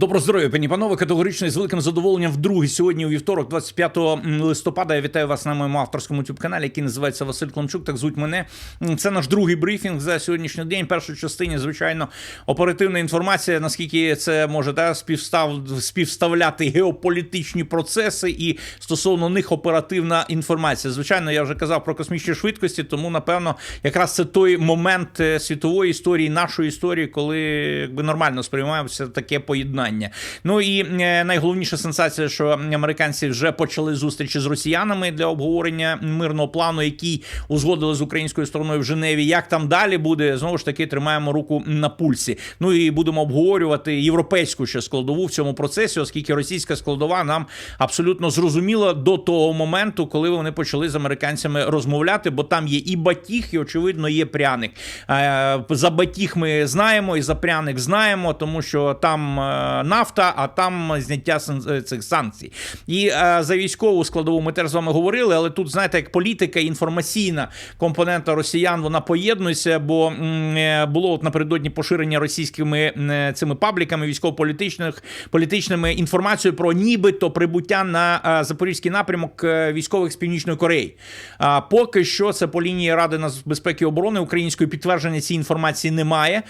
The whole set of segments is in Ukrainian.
Добро здоров'я, пані панове. Категорично і з великим задоволенням вдруге сьогодні у вівторок, 25 листопада. Я вітаю вас на моєму авторському youtube каналі, який називається Василь Климчук. Так звуть мене. Це наш другий брифінг за сьогоднішній день. В частині, звичайно, оперативна інформація. Наскільки це може та співстав співставляти геополітичні процеси і стосовно них оперативна інформація. Звичайно, я вже казав про космічні швидкості, тому напевно, якраз це той момент е, світової історії, нашої історії, коли якби нормально сприймається таке поєднання. Ну і е, найголовніша сенсація, що американці вже почали зустрічі з росіянами для обговорення мирного плану, який узгодили з українською стороною в Женеві. Як там далі буде, знову ж таки тримаємо руку на пульсі. Ну і будемо обговорювати європейську ще складову в цьому процесі, оскільки російська складова нам абсолютно зрозуміла до того моменту, коли вони почали з американцями розмовляти, бо там є і батіг, і очевидно є пряник. Е, За батіг ми знаємо, і за пряник знаємо, тому що там е, нафта, а там зняття е, цих санкцій. І е, за військову складову ми теж з вами говорили, але тут, знаєте, як політика, інформаційна компонента росіян, вона поєднується, бо е, було от напередодні поширення російськими цими пабліками військово-політичних політичними інформацією про нібито прибуття на запорізький напрямок військових з північної Кореї. А поки що це по лінії Ради нацбезпеки і оборони української підтвердження цієї інформації немає.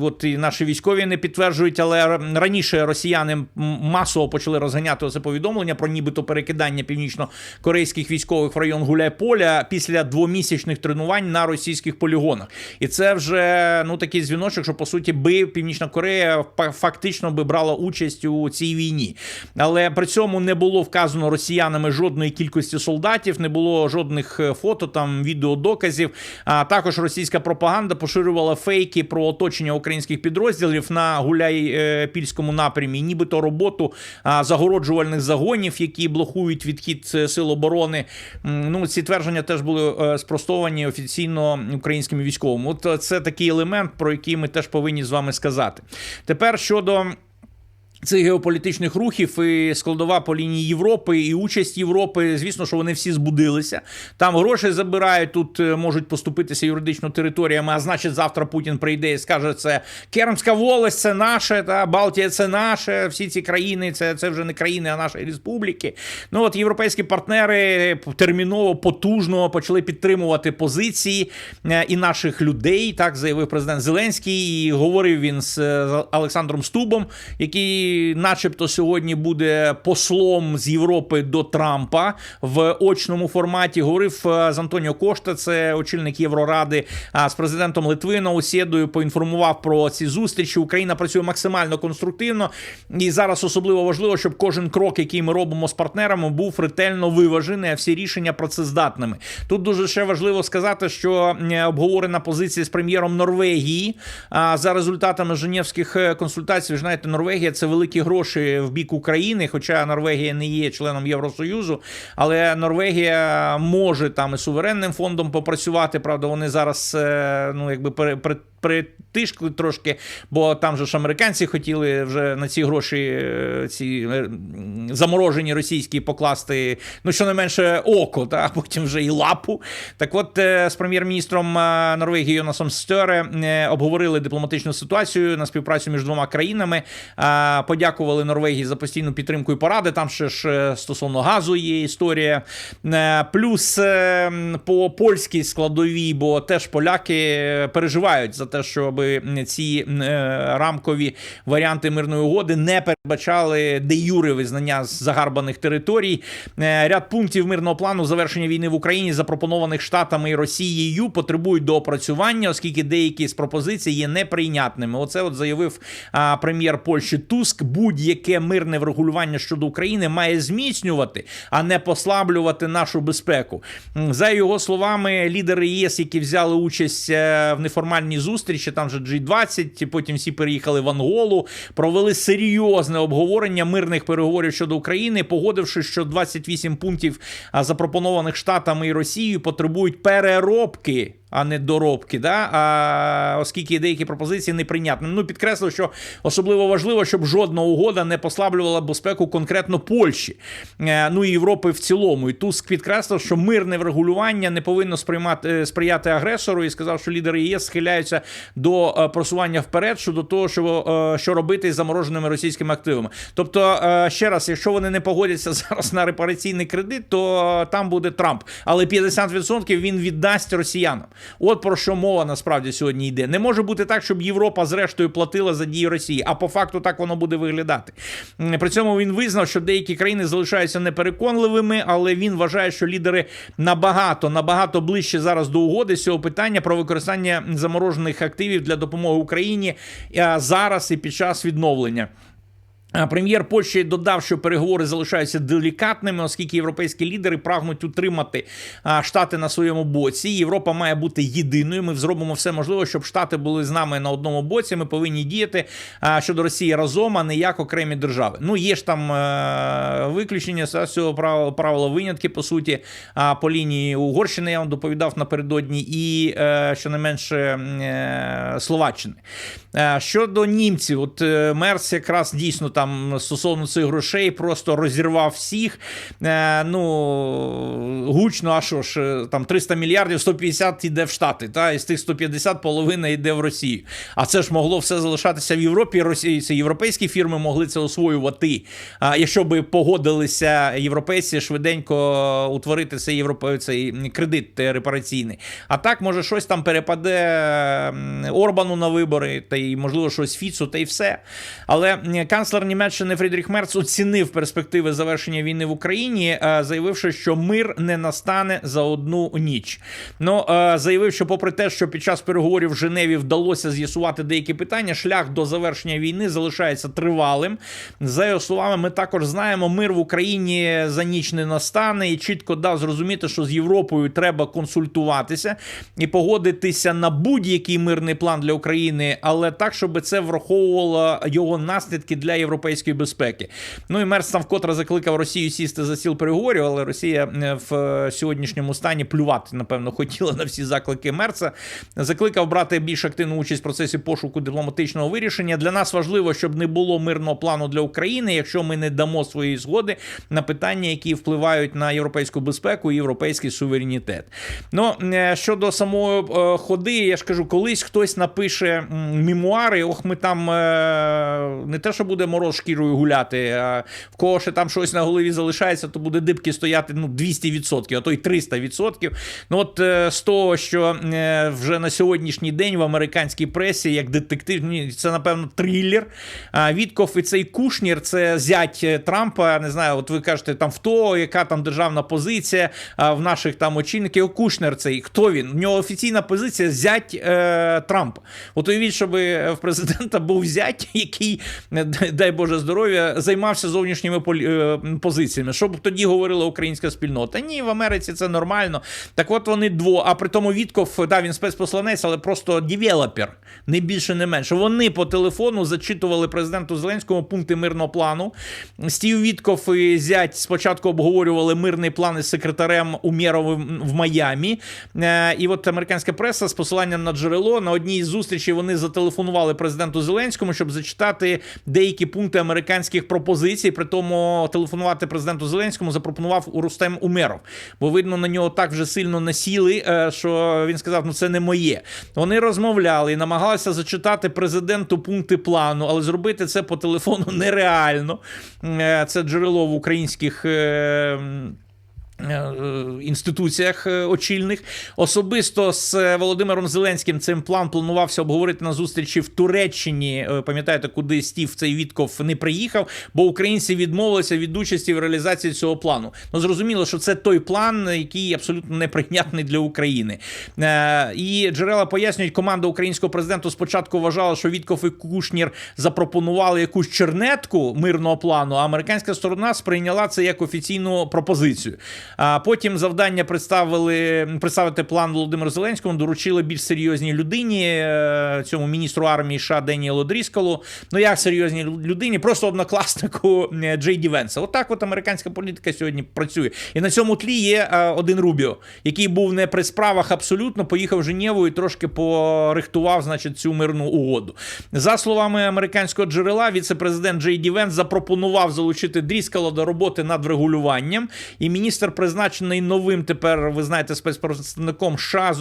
От і наші військові не підтверджують, але раніше росіяни масово почали розганяти це повідомлення про нібито перекидання північно-корейських військових в район Гуляйполя після двомісячних тренувань на російських полігонах. І це вже ну такий дзвіночок, що по суті би Північна Корея фа- фактично би брала участь у цій війні. Але при цьому не було вказано росіянами жодної кількості солдатів, не було жодних е, фото, там відеодоказів. А також російська пропаганда поширювала фейки про оточення українських підрозділів на Гуляйпільському напрямі, нібито роботу загороджувальних загонів, які блокують відхід е, сил оборони. Ну, ці твердження теж були е, спростовані офіційно українськими військовими. От е, це такий елемент, про який ми теж повинні з вами сказати. Тепер щодо. Цих геополітичних рухів і складова по лінії Європи і участь Європи. Звісно, що вони всі збудилися. Там гроші забирають, тут е, можуть поступитися юридично територіями. А значить, завтра Путін прийде і скаже: це Кермська волость, це наше, та Балтія, це наше. Всі ці країни, це, це вже не країни, а нашої республіки. Ну от європейські партнери терміново потужно почали підтримувати позиції е, і наших людей. Так заявив президент Зеленський. І говорив він з е, Олександром Стубом, який, начебто, сьогодні буде послом з Європи до Трампа в очному форматі. Говорив е, з Антоніо Кошта, це очільник Євроради, з президентом Литви Наусєдою поінформував про ці зустрічі. Україна працює максимально конструктивно, і зараз особливо важливо, щоб кожен крок, який ми робимо з партнерами, був ретельно виважений, а всі рішення працездатними. Тут дуже ще важливо сказати, що обговорена позиція з прем'єром Норвегії за результатами Женевських е, консультацій. Ви знаєте, Норвегія це великі гроші в бік України, хоча Норвегія не є членом Євросоюзу, але Норвегія може там і суверенним фондом попрацювати. Правда, вони зараз е, ну якби пере, притишкли трошки, бо там же ж американці хотіли вже на ці гроші е, ці е, заморожені російські покласти, ну щонайменше око, та а потім вже і лапу. Так от е, з прем'єр-міністром Норвегії Йонасом Стере обговорили дипломатичну ситуацію на співпрацю між двома країнами. Подякували Норвегії за постійну підтримку і поради. Там ще ж стосовно газу є історія. Плюс е, по польській складовій, бо теж поляки переживають за те, щоб ці е, рамкові варіанти мирної угоди не передбачали де юри визнання загарбаних територій. Е, Ряд пунктів мирного плану завершення війни в Україні, запропонованих Штатами і Росією, потребують доопрацювання, оскільки деякі з пропозицій є неприйнятними. Оце от заявив прем'єр Польщі Туск. Будь-яке мирне врегулювання щодо України має зміцнювати, а не послаблювати нашу безпеку. За його словами, лідери ЄС, які взяли участь е, в неформальній зустрічі, там же G20, потім всі переїхали в Анголу, провели серйозне обговорення мирних переговорів щодо України, погодивши, що 28 пунктів запропонованих Штатами і Росією потребують переробки а не доробки. Да? А, оскільки деякі пропозиції неприйнятні. Ну, підкреслив, що особливо важливо, щоб жодна угода не послаблювала безпеку конкретно Польщі, е, ну і Європи в цілому. І Туск підкреслив, що мирне врегулювання не повинно сприймати е, сприяти агресору, і сказав, що лідери ЄС схиляються до е, просування вперед щодо того, що, що робити з замороженими російськими активами. Тобто, ще раз, якщо вони не погодяться зараз на репараційний кредит, то там буде Трамп. Але 50% він віддасть росіянам. От про що мова насправді сьогодні йде. Не може бути так, щоб Європа зрештою платила за дії Росії, а по факту так воно буде виглядати. При цьому він визнав, що деякі країни залишаються непереконливими, але він вважає, що лідери набагато набагато ближче зараз до угоди з цього питання про використання заморожених активів для допомоги Україні зараз і під час відновлення. Прем'єр Польщі додав, що переговори залишаються делікатними, оскільки європейські лідери прагнуть утримати штати на своєму боці. Європа має бути єдиною. Ми зробимо все можливе, щоб штати були з нами на одному боці. Ми повинні діяти щодо Росії разом, а не як окремі держави. Ну є ж там е, виключення з цього правила, винятки по суті. По лінії Угорщини я вам доповідав напередодні, і е, що не менше е, Словаччини. Щодо німців, от Мерс якраз дійсно там стосовно цих грошей просто розірвав всіх. Е, Ну гучно, а що ж, е, там 300 мільярдів, 150 йде в Штати, та і з тих 150 половина йде в Росію. А це ж могло все залишатися в Європі. Росії це європейські фірми могли це освоювати. А якщо би погодилися європейці швиденько утворити цей європе... цей кредит репараційний. А так, може, щось там перепаде Орбану на вибори, та й можливо щось Фіцу, та й все. Але канцлер Німеччини Фрідріх Мерц оцінив перспективи завершення війни в Україні, е, заявивши, що мир не настане за одну ніч. Ну е, заявив, що, попри те, що під час переговорів в Женеві вдалося з'ясувати деякі питання, шлях до завершення війни залишається тривалим. За його словами, ми також знаємо, мир в Україні за ніч не настане, і чітко дав зрозуміти, що з Європою треба консультуватися і погодитися на будь-який мирний план для України, але так, щоб це враховувало його наслідки для європейської безпеки. Ну і Мерс там вкотре закликав Росію сісти за стіл переговорів, але Росія е, в е, сьогоднішньому стані плювати, напевно, хотіла на всі заклики Мерца. Закликав брати більш активну участь в процесі пошуку дипломатичного вирішення. Для нас важливо, щоб не було мирного плану для України, якщо ми не дамо своєї згоди на питання, які впливають на європейську безпеку і європейський суверенітет. Ну е, щодо самої ходи, я ж кажу, колись хтось напише мемуари. Ох, ми там не те, що буде мороз шкірою гуляти, а в кого ще там щось на голові залишається, то буде дибки стояти ну 200%, а то й 300%. Ну от е, з того, що е, вже на сьогоднішній день в американській пресі, як детектив, це напевно трилер. А Вітков і цей Кушнір, це зять е, Трампа. Не знаю, от ви кажете, там в того, яка там державна позиція в наших там очільників. Кушнер цей хто він? В нього офіційна позиція зять е, Трампа. От уявіть, щоб в президента був зять, який, дай Боже здоров'я, займався зовнішніми е, позиціями. Що б тоді говорила українська спільнота? Ні, в Америці це нормально. Так от вони дво. А при тому Вітков, да, він спецпосланець, але просто дівелопер, не більше, не менше. Вони по телефону зачитували президенту Зеленському пункти мирного плану. Стів Вітков і зять спочатку обговорювали мирний план із секретарем Умєровим в Майамі. Е, І от американська преса з посиланням на джерело на одній із зустрічей вони зателефонували президенту Зеленському, щоб зачитати деякі пункти американських пропозицій. При тому телефонувати президенту Зеленському запропонував Рустем Умеров. Бо видно, на нього так вже сильно насіли, е, що він сказав: ну це не моє. Вони розмовляли і намагалися зачитати президенту пункти плану, але зробити це по телефону нереально. Е, Це джерело в українських. Е, е, Інституціях е, очільних особисто з Володимиром Зеленським цим план планувався обговорити на зустрічі в Туреччині. Пам'ятаєте, куди Стів цей Вітков не приїхав, бо українці відмовилися від участі в реалізації цього плану. Ну зрозуміло, що це той план, який абсолютно неприйнятний для України. І джерела пояснюють, команда українського президента спочатку вважала, що Вітков і Кушнір запропонували якусь чернетку мирного плану, а американська сторона сприйняла це як офіційну пропозицію. А потім завдання представили представити план Володимиру Зеленському, доручили більш серйозній людині, е, цьому міністру армії США Деніелу Дріскалу. Ну як серйозній людині, просто однокласнику е, Джей Ді Венса. Отак, от американська політика сьогодні працює. І на цьому тлі є е, один Рубіо, який був не при справах абсолютно, поїхав Женєву і трошки порихтував, значить, цю мирну угоду. За словами американського джерела, віце-президент Джей Ді Венс запропонував залучити Дріскала до роботи над врегулюванням. І міністр призначений новим тепер, ви знаєте, спецпредставником США з,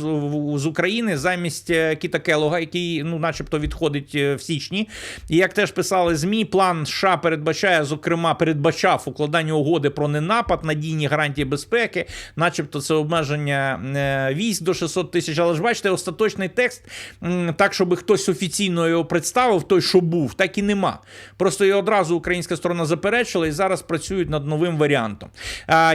з України замість е, Кіта Келога, який, ну, начебто, відходить е, в січні. І як теж писали ЗМІ, план США передбачає, зокрема, передбачав укладання угоди про ненапад, надійні гарантії безпеки, начебто, це обмеження е, військ до 600 тисяч. Але ж бачите, остаточний текст, так, щоб хтось офіційно його представив, той, що був, так і нема. Просто його одразу українська сторона заперечила і зараз працюють над новим варіантом.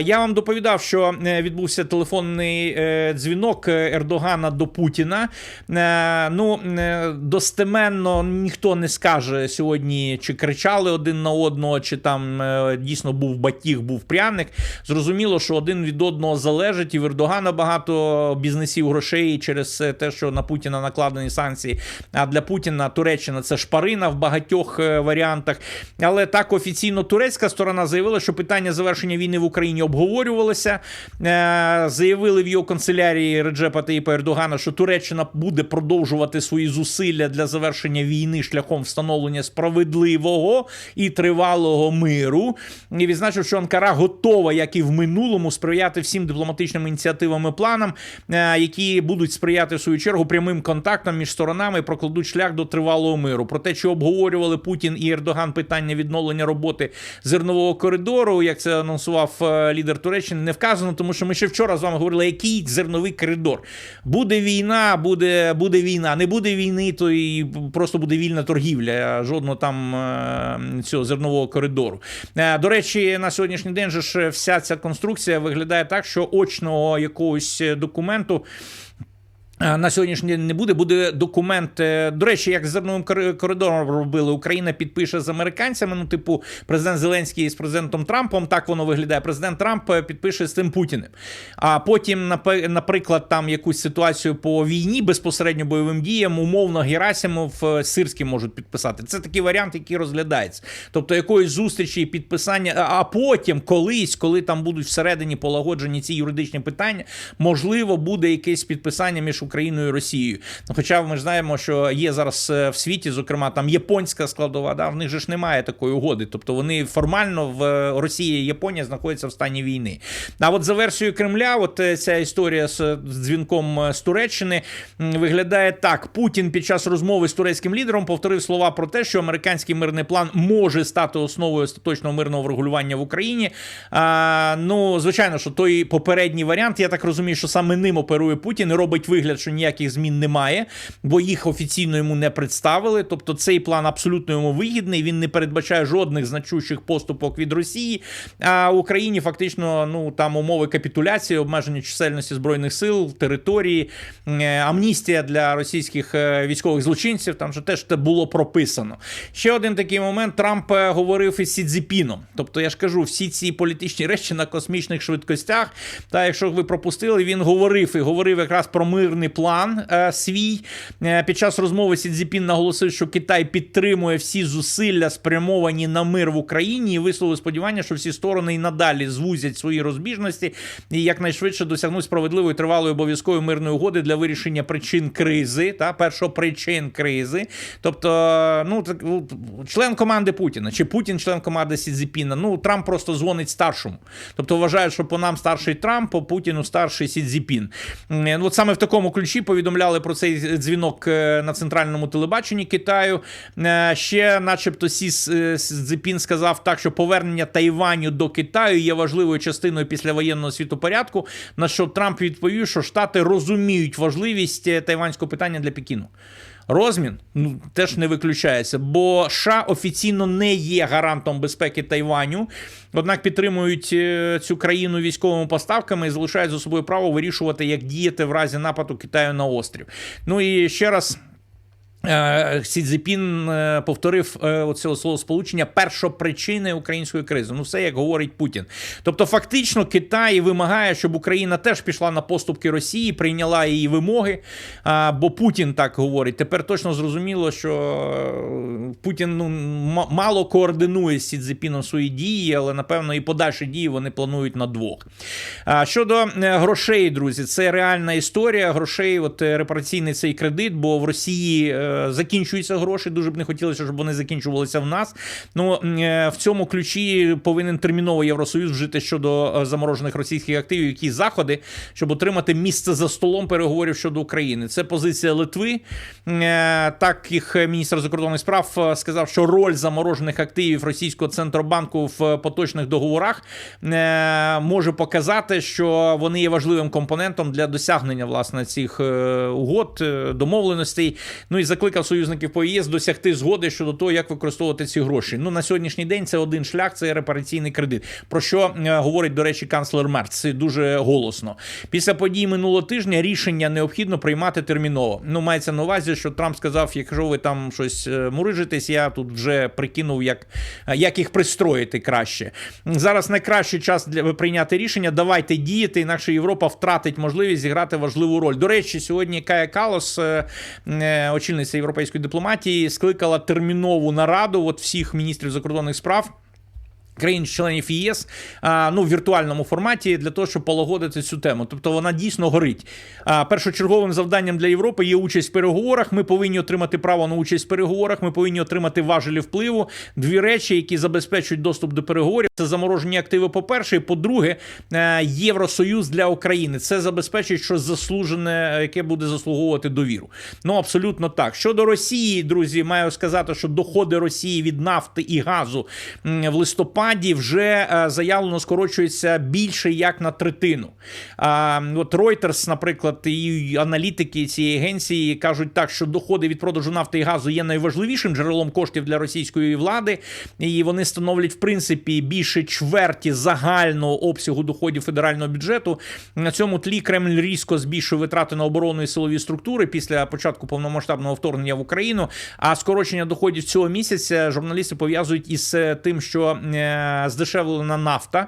Я вам доповідав, що е, відбувся телефонний е, дзвінок е, Ердогана до Путіна. Ну, достеменно ніхто не скаже сьогодні, чи кричали один на одного, чи там дійсно був батіг, був пряник. Зрозуміло, що один від одного залежить, і в Ердогана багато бізнесів грошей через те, що на Путіна накладені санкції. А для Путіна Туреччина це шпарина в багатьох варіантах. Але так офіційно турецька сторона заявила, що питання завершення війни в Україні обговорювалося. Е, Заявили в його канцелярії Реджепа Таїпа Ердогана, що Туреччина буде продовжувати свої зусилля для завершення війни шляхом встановлення справедливого і тривалого миру. І відзначив, що Анкара готова, як і в минулому, сприяти всім дипломатичним ініціативам і планам, е, які будуть сприяти в свою чергу прямим контактам між сторонами прокладуть шлях до тривалого миру. Про те, чи обговорювали Путін і Ердоган питання відновлення роботи зернового коридору, як це анонсував е, лідер Туреччини, не вказано, тому що ми ще вчора з вами говорили, який зерновий коридор. Буде війна, буде, буде війна. Не буде війни, то і просто буде вільна торгівля, жодного там е, цього зернового коридору. Е, До речі, на сьогоднішній день же ж вся ця конструкція виглядає так, що очного якогось документу. Е, На сьогоднішній день не буде. Буде документ. е, До речі, як зерновим коридором робили, Україна підпише з американцями. Ну, типу, президент Зеленський з президентом Трампом. Так воно виглядає. Президент Трамп е, підпише з тим Путіним. А потім, наприклад, там якусь ситуацію по війні безпосередньо бойовим діям, умовно Герасимов Сирським можуть підписати. Це такий варіант, який розглядається. Тобто якоїсь зустрічі і підписання, а- а потім колись, коли там будуть всередині полагоджені ці юридичні питання, можливо, буде якесь підписання між Україною і Росією. Ну, хоча ми ж знаємо, що є зараз е, в світі, зокрема, там японська складова, да, в них же ж немає такої угоди. Тобто вони формально в е, Росії і Японія знаходяться в стані війни. А от за версією Кремля, от е, ця історія з дзвінком з Туреччини виглядає так: Путін під час розмови з турецьким лідером повторив слова про те, що американський мирний план може стати основою остаточного мирного врегулювання в Україні. А, ну, звичайно, що той попередній варіант, я так розумію, що саме ним оперує Путін і робить вигляд, що ніяких змін немає, бо їх офіційно йому не представили. Тобто цей план абсолютно йому вигідний. Він не передбачає жодних значущих поступок від Росії. А Україні фактично ну там умови капітуляції, обмеження чисельності збройних сил, території, е, амністія для російських е, військових злочинців. Там же теж це було прописано. Ще один такий момент. Трамп е, говорив із Сідзіпіном. Тобто, я ж кажу, всі ці політичні речі на космічних швидкостях. Та якщо ви пропустили, він говорив і говорив якраз про мирний план е, свій. Е, під час розмови Сідзіпін наголосив, що Китай підтримує всі зусилля, спрямовані на мир в Україні, і висловив сподівання, що всі сторони і надалі звузять свої розбіжності і якнайшвидше досягнуть справедливої тривалої обов'язкової мирної угоди для вирішення причин кризи та першопричин кризи. Тобто, ну так член команди Путіна чи Путін член команди Сідзіпіна. Ну Трамп просто дзвонить старшому. Тобто вважають, що по нам старший Трамп, по Путіну старший Сідзіпін. От саме в такому ключі повідомляли про цей дзвінок е, на центральному телебаченні Китаю. Е, Ще, начебто, Сі Цзіпін сказав так, що повернення Тайваню до Китаю є важливою частиною післявоєнного світопорядку. На що Трамп відповів, що Штати розуміють важливість е, тайванського питання для Пекіну. Розмін ну теж не виключається, бо США офіційно не є гарантом безпеки Тайваню, однак підтримують е, цю країну військовими поставками і залишають за собою право вирішувати, як діяти в разі нападу Китаю на острів. Ну і ще раз. Е, Сі Цзіпін е, повторив е, оцього словосполучення першопричини української кризи. Ну, все як говорить Путін. Тобто, фактично, Китай вимагає, щоб Україна теж пішла на поступки Росії, прийняла її вимоги. Бо Путін так говорить. Тепер точно зрозуміло, що Путін ну, мало координує з Сі Цзіпіном свої дії, але напевно і подальші дії вони планують на двох. Щодо грошей, друзі, це реальна історія. Грошей, от репараційний цей кредит, бо в Росії закінчуються гроші. Дуже б не хотілося, щоб вони закінчувалися в нас. Ну е, в цьому ключі повинен терміново Євросоюз вжити щодо е, заморожених російських активів, які заходи, щоб отримати місце за столом переговорів щодо України. Це позиція Литви. Е, Так їх міністр закордонних справ сказав, що роль заморожених активів російського центробанку в поточних договорах може показати, що вони є важливим компонентом для досягнення власне цих угод, домовленостей. Ну і закликав союзників по ЄС досягти згоди щодо того, як використовувати ці гроші. Ну на сьогоднішній день це один шлях, це репараційний кредит. Про що е, говорить, до речі, канцлер Мерц дуже голосно. Після подій минулого тижня рішення необхідно приймати терміново. Ну мається на увазі, що Трамп сказав: якщо ви там щось е, мурижитесь, я тут вже прикинув, як, е, як їх пристроїти краще. Зараз найкращий час для прийняти рішення. Давайте діяти, інакше Європа втратить можливість зіграти важливу роль. До речі, сьогодні Кая Калос, очільниця європейської дипломатії, скликала термінову нараду от всіх міністрів закордонних справ. Країн-членів ЄС а, ну, в віртуальному форматі для того, щоб полагодити цю тему. Тобто вона дійсно горить. А, першочерговим завданням для Європи є участь в переговорах. Ми повинні отримати право на участь в переговорах. Ми повинні отримати важелі впливу. Дві речі, які забезпечують доступ до переговорів. Це заморожені активи. По перше, і по-друге, е, Євросоюз для України. Це забезпечить щось заслужене, яке буде заслуговувати довіру. Ну абсолютно так. Щодо Росії, друзі, маю сказати, що доходи Росії від нафти і газу в листопаді вже е, заявлено скорочується більше як на третину. От Reuters, наприклад, і аналітики цієї агенції кажуть так, що доходи від продажу нафти і газу є найважливішим джерелом коштів для російської влади, і вони становлять в принципі більше чверті загального обсягу доходів федерального бюджету. На цьому тлі Кремль різко збільшує витрати на оборонну і силові структури після початку повномасштабного вторгнення в Україну. А скорочення доходів цього місяця журналісти пов'язують із е, тим, що е, здешевлена нафта.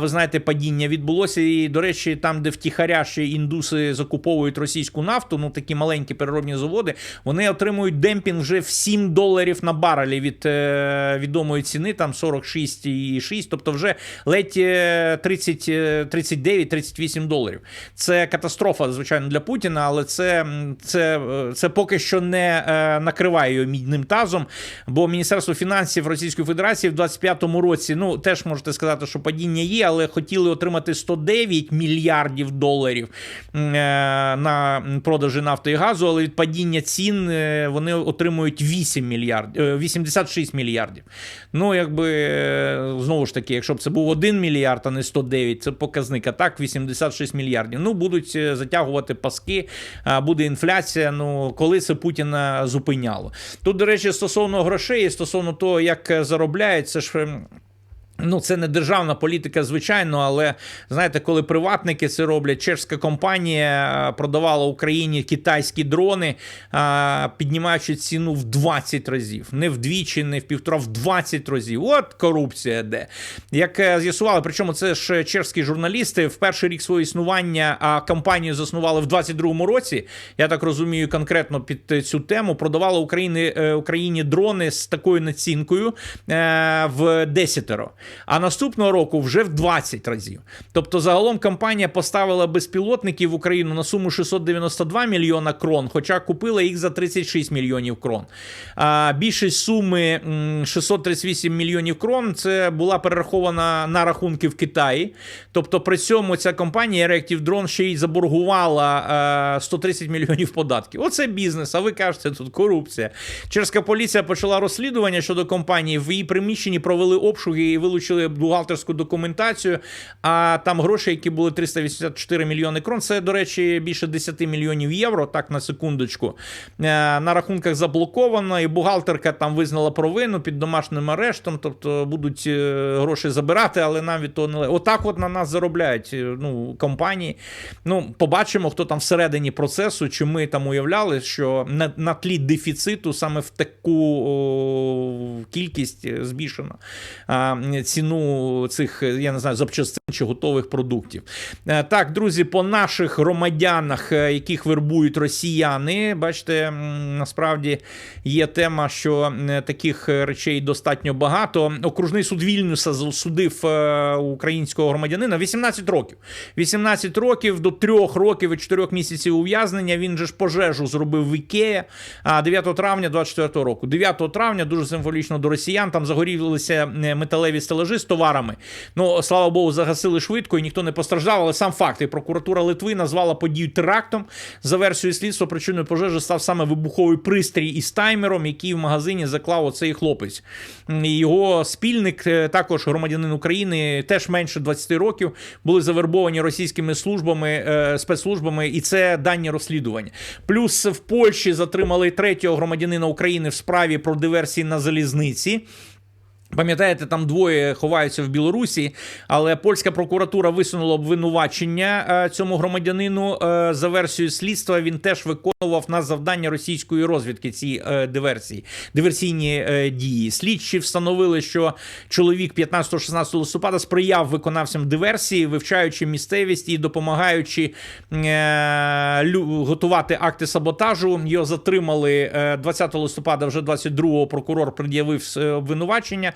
Ви знаєте, падіння відбулося. І, до речі, там, де втіхаря ще індуси закуповують російську нафту, ну такі маленькі переробні заводи, вони отримують демпінг вже в 7 доларів на барелі від е, відомої ціни, там 46,6, тобто вже ледь е, 30, е, 39-38 доларів. Це катастрофа, звичайно, для Путіна, але це, це, е, це поки що не е, накриває його мідним тазом, бо Міністерство фінансів Російської Федерації в 25-му році, ну теж можете сказати, що падіння є, але хотіли отримати 109 мільярдів доларів е, на продажі нафти і газу, але від падіння цін е, вони отримують 8 мільярдів, е, 86 мільярдів. Ну, якби е, знову ж таки, якщо б це був 1 мільярд, а не 109, це показник. А так 86 мільярдів. Ну, будуть затягувати паски, буде інфляція. Ну, коли це Путіна зупиняло. Тут, до речі, стосовно грошей, стосовно того, як заробляють, це ж. Ну, це не державна політика, звичайно, але знаєте, коли приватники це роблять, чешська компанія е, продавала Україні китайські дрони, а, піднімаючи ціну в 20 разів, не вдвічі, не в півтора, в 20 разів. От корупція де. Як е, з'ясували, причому це ж чешські журналісти в перший рік свого існування а компанію заснували в 22-му році. Я так розумію, конкретно під е, цю тему продавали Україні, е, Україні дрони з такою націнкою е, в десятеро. А наступного року вже в 20 разів. Тобто, загалом компанія поставила безпілотників в Україну на суму 692 мільйона крон, хоча купила їх за 36 мільйонів крон. А більшість суми 638 мільйонів крон це була перерахована на рахунки в Китаї. Тобто, при цьому ця компанія Reactive Drone ще й заборгувала е, 130 мільйонів податків. Оце бізнес. А ви кажете, тут корупція. Чешська поліція почала розслідування щодо компанії. В її приміщенні провели обшуки і вилучили вивчили бухгалтерську документацію. А там гроші, які були 384 мільйони крон, це, до речі, більше 10 мільйонів євро. Так на секундочку. Е, На рахунках заблоковано, і бухгалтерка там визнала провину під домашнім арештом. Тобто будуть е, гроші забирати, але нам від того не Отак, от на нас заробляють е, ну, компанії. Ну, побачимо, хто там всередині процесу, чи ми там уявляли, що на, на тлі дефіциту саме в таку о, кількість збільшено а, ціну цих, я не знаю, запчастин чи готових продуктів. Е, Так, друзі, по наших громадянах, е, яких вербують росіяни, бачите, насправді є тема, що е, таких речей достатньо багато. Окружний суд Вільнюса засудив українського громадянина 18 років. 18 років до 3 років і 4 місяців ув'язнення. Він же ж пожежу зробив в Ікея а 9 травня 24 року. 9 травня дуже символічно до росіян. Там загорілися металеві стелажі з товарами. Ну слава Богу, загасили швидко і ніхто не постраждав. Але сам факт, і прокуратура Литви назвала подію терактом. За версією слідства, причиною пожежі став саме вибуховий пристрій із таймером, який в магазині заклав оцей хлопець. Його спільник, е, також громадянин України, теж менше 20 років, були завербовані російськими службами, е, спецслужбами, і це дані розслідування. Плюс в Польщі затримали третього громадянина України в справі про диверсії на залізниці. Пам'ятаєте, там двоє ховаються в Білорусі, але польська прокуратура висунула обвинувачення е, цьому громадянину. Е, За версією слідства він теж виконував на завдання російської розвідки ці е, диверсії, диверсійні дії. Слідчі встановили, що чоловік 15-16 листопада сприяв виконавцям диверсії, вивчаючи місцевість і допомагаючи готувати акти саботажу. Його затримали е, 20 листопада. Вже 22-го прокурор пред'явив обвинувачення,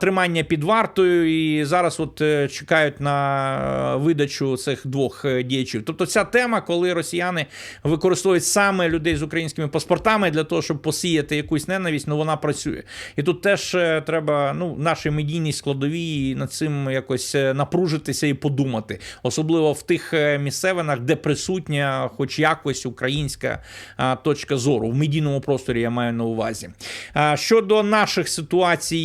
тримання під вартою, і зараз от е, чекають на е, видачу цих двох е, діячів. Тобто, ця тема, коли росіяни використовують саме людей з українськими паспортами для того, щоб посіяти якусь ненависть, ну вона працює. І тут теж треба ну, нашій медійній складовій над цим якось напружитися і подумати, особливо в тих місцевинах, де присутня, хоч якось українська точка зору в медійному просторі. Я маю на увазі. Щодо наших ситуацій,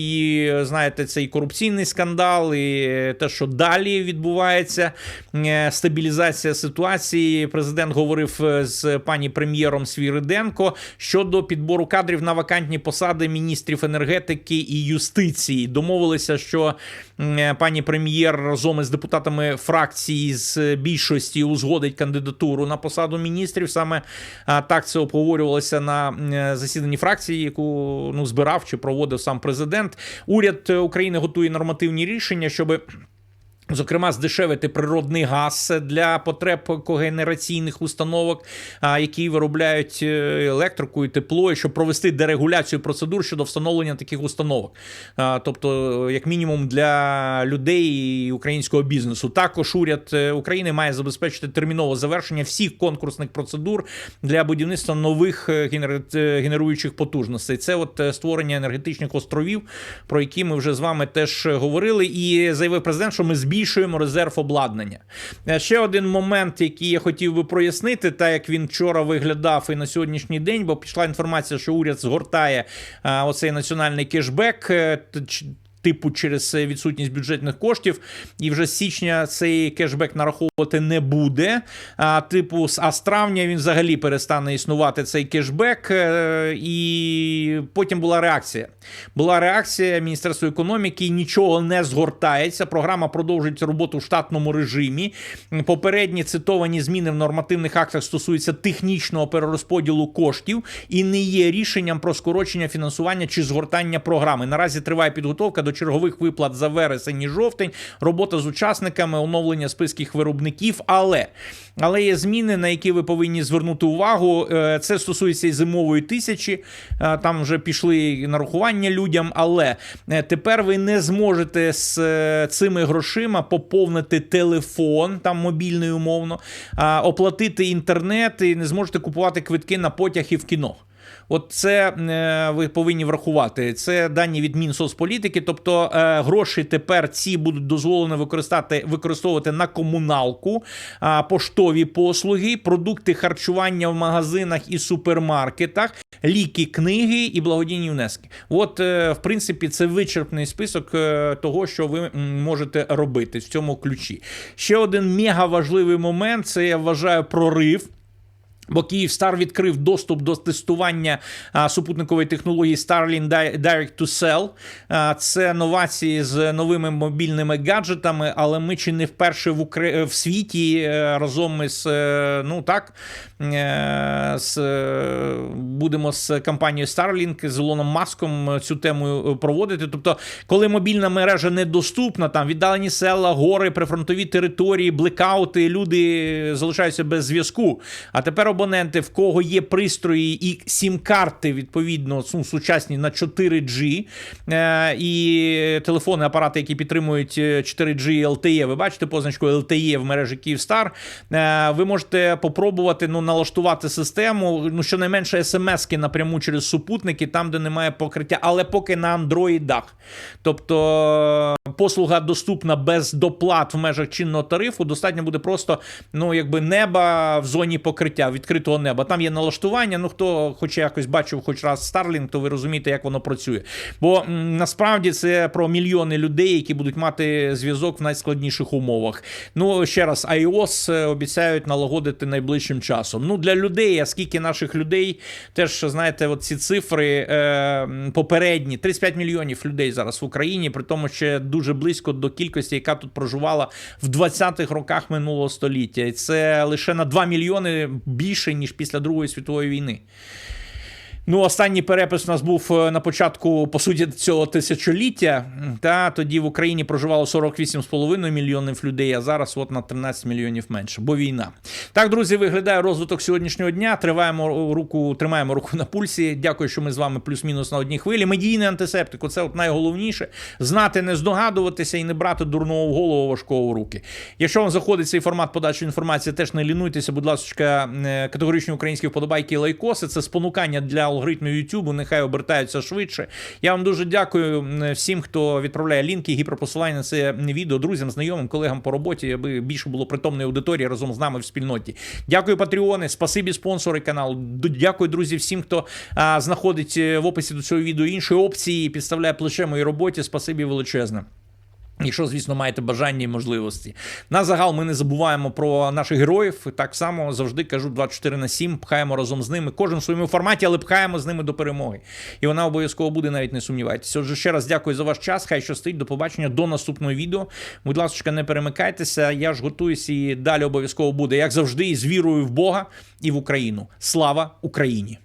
знаєте, цей корупційний скандал і те, що далі відбувається, е, стабілізація ситуації. Президент говорив е, з пані прем'єром Свіриденко щодо підбору кадрів на вакантні посади міністрів енергетики і юстиції. Домовилися, що е, пані прем'єр разом із депутатами фракції з більшості узгодить кандидатуру на посаду міністрів. Саме так це обговорювалося на засіданні фракції, яку ну збирав чи проводив сам президент. Уряд е, України готує нормативні рішення, щоби. Зокрема, здешевити природний газ для потреб когенераційних установок, які виробляють е, електрику і тепло, і щоб провести дерегуляцію процедур щодо встановлення таких установок, тобто, як мінімум, для людей і українського бізнесу. Також уряд е, України має забезпечити термінове завершення всіх конкурсних процедур для будівництва нових е, е, генеруючих потужностей. Це от е, створення енергетичних островів, про які ми вже з вами теж говорили. І заявив президент, що ми збільшуємо резерв обладнання. Е, Ще один момент, який я хотів би прояснити, так як він вчора виглядав і на сьогоднішній день, бо пішла інформація, що уряд згортає оцей національний кешбек. Типу через е, відсутність бюджетних коштів, і вже з січня цей кешбек нараховувати не буде. А типу, а з травня він взагалі перестане існувати цей кешбек. е, І потім була реакція. Була реакція Міністерства економіки, нічого не згортається. Програма продовжує роботу в штатному режимі. Попередні цитовані зміни в нормативних актах стосуються технічного перерозподілу коштів і не є рішенням про скорочення фінансування чи згортання програми. Наразі триває підготовка до чергових виплат за вересень і жовтень, робота з учасниками, оновлення списків виробників. Але але є зміни, на які ви повинні звернути увагу. Е, Це стосується і зимової тисячі. Е, Там вже пішли нарахування людям. Але е, тепер ви не зможете з цими грошима поповнити телефон, там мобільний умовно, оплатити інтернет і не зможете купувати квитки на потяг і в кіно. От це е, ви повинні врахувати. Це дані від Мінсоцполітики. Тобто е, гроші тепер ці будуть дозволено використати використовувати на комуналку, поштові послуги, продукти харчування в магазинах і супермаркетах, ліки, книги і благодійні внески. От, е, в принципі, це вичерпний список того, що ви можете робити в цьому ключі. Ще один мега важливий момент це я вважаю прорив. Бо Київстар відкрив доступ до тестування а, супутникової технології Starlink Direct to Cell. А, це новації з новими мобільними гаджетами, але ми чи не вперше в Укра... в світі е, разом із е, ну так е, з, будемо з компанією Starlink з Ілоном Маском цю тему проводити. Тобто, коли мобільна мережа недоступна, там віддалені села, гори, прифронтові території, блекаути, люди залишаються без зв'язку. А тепер абоненти, в кого є пристрої і сім-карти, відповідно, сучасні на 4G, е, і телефони, апарати, які підтримують е, 4G і LTE, ви бачите позначку LTE в мережі Київстар, е, ви можете попробувати ну, налаштувати систему, ну, щонайменше смс-ки напряму через супутники, там, де немає покриття, але поки на андроїдах. Тобто е, послуга доступна без доплат в межах чинного тарифу, достатньо буде просто ну, якби неба в зоні покриття, відкритого неба. Там є налаштування. Ну, хто хоч якось бачив хоч раз Starlink, то ви розумієте, як воно працює. Бо насправді це про мільйони людей, які будуть мати зв'язок в найскладніших умовах. Ну, ще раз, iOS е, обіцяють налагодити найближчим часом. Ну, для людей, а скільки наших людей, теж знаєте, от ці цифри е, попередні: 35 мільйонів людей зараз в Україні, при тому ще дуже близько до кількості, яка тут проживала в 20-х роках минулого століття. І це лише на 2 мільйони більше, ніж після Другої світової війни. Ну, останній перепис у нас був е, на початку, по суті, цього тисячоліття. Та тоді в Україні проживало 48,5 мільйонів людей, а зараз от на 13 мільйонів менше, бо війна. Так, друзі, виглядає розвиток сьогоднішнього дня. Триваємо руку, тримаємо руку на пульсі. Дякую, що ми з вами плюс-мінус на одній хвилі. Медійний антисептик. Оце от найголовніше. Знати, не здогадуватися і не брати дурного в голову важкого в руки. Якщо вам заходить цей формат подачі інформації, теж не лінуйтеся, будь ласка, е, категоричні українські вподобайки і лайкоси. Це спонукання для алгоритмів YouTube, нехай обертаються швидше. Я вам дуже дякую всім, хто відправляє лінки, гіперпосилання на це відео друзям, знайомим, колегам по роботі, аби більше було притомної аудиторії разом з нами в спільноті. Дякую, Патреони, спасибі, спонсори каналу. Дякую, друзі, всім, хто а, знаходить е, в описі до цього відео інші опції, підставляє плече моїй роботі. Спасибі величезне. Якщо, звісно, маєте бажання і можливості. На загал ми не забуваємо про наших героїв. Так само завжди кажу 24 на 7, пхаємо разом з ними. Кожен в своєму форматі, але пхаємо з ними до перемоги. І вона обов'язково буде, навіть не сумнівайтеся. Отже, ще раз дякую за ваш час. Хай щастить. До побачення до наступного відео. Будь ласка, не перемикайтеся. Я ж готуюся і далі обов'язково буде, як завжди, з вірою в Бога і в Україну. Слава Україні!